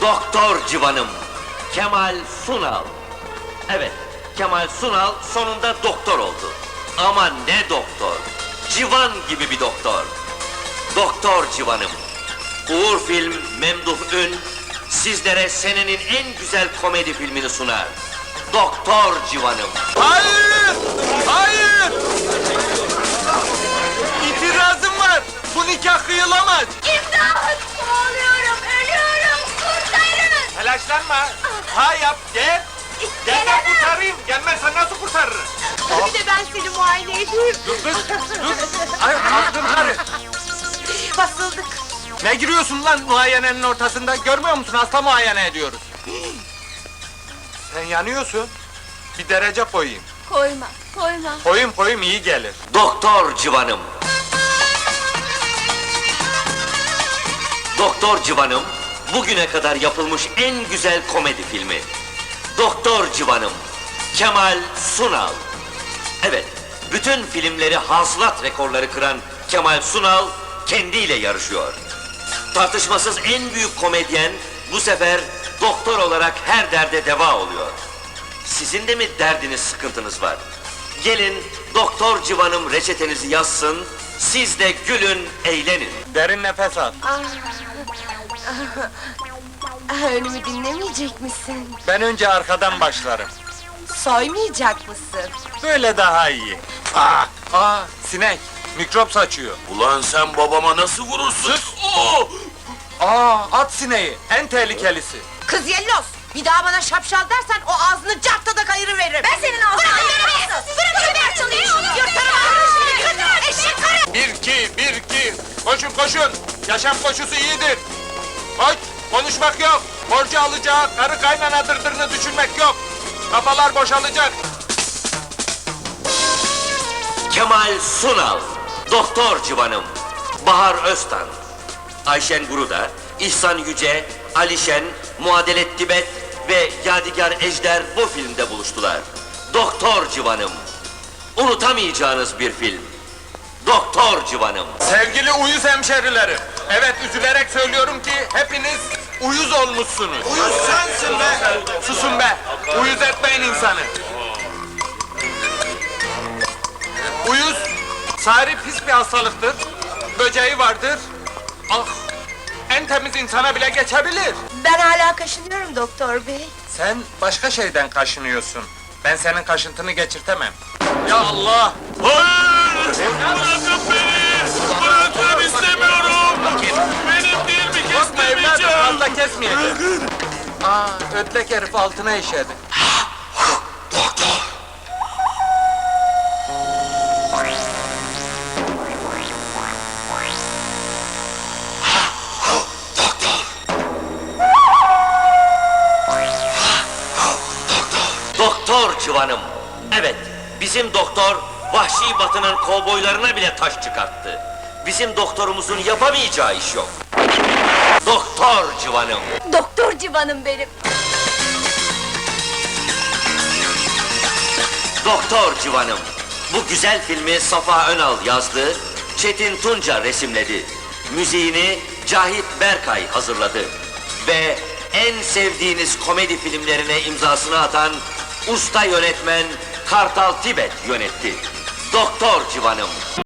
Doktor Civan'ım. Kemal Sunal. Evet, Kemal Sunal sonunda doktor oldu. Ama ne doktor? Civan gibi bir doktor. Doktor Civan'ım. Uğur Film, Memduh Ün, sizlere senenin en güzel komedi filmini sunar. Doktor Civan'ım. Hayır! Hayır! İtirazım var. Bu nikah kıyılamaz. İmdat! Telaşlanma. Ha yap, gel. Gel ben Gelemem. kurtarayım. Gelmezsen nasıl kurtarırım? Bir de ben seni muayene edeyim. Dur kız, dur. Ay, aklım karı. Basıldık. Ne giriyorsun lan muayenenin ortasında? Görmüyor musun? Hasta muayene ediyoruz. Sen yanıyorsun. Bir derece koyayım. Koyma, koyma. Koyayım koyayım iyi gelir. Doktor Civan'ım. Doktor Civan'ım, bugüne kadar yapılmış en güzel komedi filmi. Doktor Civan'ım, Kemal Sunal. Evet, bütün filmleri hasılat rekorları kıran Kemal Sunal kendiyle yarışıyor. Tartışmasız en büyük komedyen bu sefer doktor olarak her derde deva oluyor. Sizin de mi derdiniz, sıkıntınız var? Gelin doktor civanım reçetenizi yazsın, siz de gülün, eğlenin. Derin nefes al. Ah. Ah, Önümü dinlemeyecek misin? Ben önce arkadan başlarım. Soymayacak mısın? Böyle daha iyi. Aa, aa sinek. Mikrop saçıyor. Ulan sen babama nasıl vurursun? Oo! Aa, at sineği. En tehlikelisi. Kız Yellos! Bir daha bana şapşal dersen o ağzını cartta kayırı veririm. Ben senin ağzını Bırak Bırak beni çalıyorsun. Yırtarım ağzını. Eşek karı. Bir iki, bir iki. Koşun koşun. Yaşam koşusu iyidir. Koş, konuşmak yok. Borcu alacak, karı kaynana dırdırını düşünmek yok. Kafalar boşalacak. Kemal Sunal, Doktor Civanım, Bahar Öztan, Ayşen Guruda, İhsan Yüce, Alişen, Muadelet Tibet ve Yadigar Ejder bu filmde buluştular. Doktor Civanım, unutamayacağınız bir film. Doktor Civanım. Sevgili uyuz hemşerilerim. Evet üzülerek söylüyorum ki hepiniz uyuz olmuşsunuz. Uyuz sensin be. Susun be. Uyuz etmeyin insanı. Uyuz sari pis bir hastalıktır. Böceği vardır. Ah en temiz insana bile geçebilir. Ben hala kaşınıyorum doktor bey. Sen başka şeyden kaşınıyorsun. Ben senin kaşıntını geçirtemem. Ya Allah! Hayır! Bırakın beni! Bırakın istemiyorum! Benim değil mi Korkma evladım, kesmeyeceğim? fazla kesmeyeceğim. Aa, ötlek herif altına işedi. Doktor Civanım. Evet, bizim doktor vahşi batının kovboylarına bile taş çıkarttı. Bizim doktorumuzun yapamayacağı iş yok. Doktor Civanım. Doktor civanım benim. Doktor Civanım. Bu güzel filmi Safa Önal yazdı, Çetin Tunca resimledi. Müziğini Cahit Berkay hazırladı. Ve en sevdiğiniz komedi filmlerine imzasını atan usta yönetmen Kartal Tibet yönetti. Doktor Civanım.